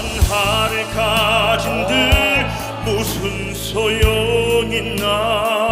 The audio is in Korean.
천하를 가진 들 무슨 소용이 나?